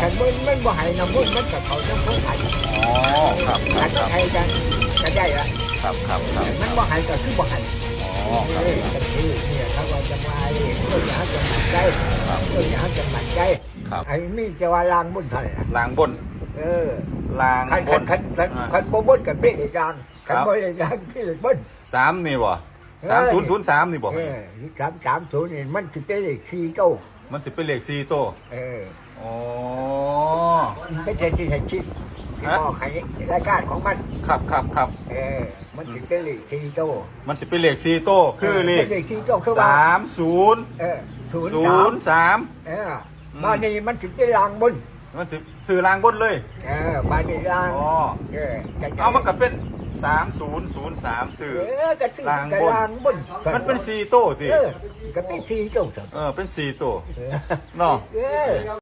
ขันมันมันบ่ให้น้ำมันมันกับเขาน้ำมันขันอ๋อครับคขัรันบก็ครับให้กันก็ได้ละครับครับครับมันบ่ให้ก็คือบ่ให้อ๋อครับเออก็คือเนี่ยถ้าว่าจะมาเองก็อยากจะมันใจก็อยากจะมันใจครับไอ้นี่จะว่าลางบุญเท่าไหร่ล่ะลางบนเออลางขันบขันนขันขันอ่า ขันบ่บุญกับพี่เลยลางขันครับ บ่เลยลางพี่เลยบุญ สามนี่บ่สามศูนย์ศูนย์สามนี่บ่เออสามสามศูนย์นี่มันจะเป็นเลขสี่เก้ามันสิเป็นเลขสี่โตวเออ อ๋อ ไม่ใช่ที่ให้ชิดที่ฮะพ่อใครรายการของมัน ครับครับครับเออ มันถึงเป็นเลขสี่โตวมันสิเป็นเลขสี่โตวคือเลขป็นเลขสี่โตวคือว่าสามศูนย์เออศูนย์ศูสามนย์สาม เอออืมบ้านนี้มันถึงได้รางบนมันสิซื้อลางบนเลยเออบ้านนี้ราง อ๋อเออจะเอามันก็เป็นสามศูนย์ศูนย์สามซื้อเออกระซื้อรางกระบน รางบนมันเป็นสี่โตวสิเออก็เป็นสี่โตวเออเป็นสี่โตวเออเนาะ เออ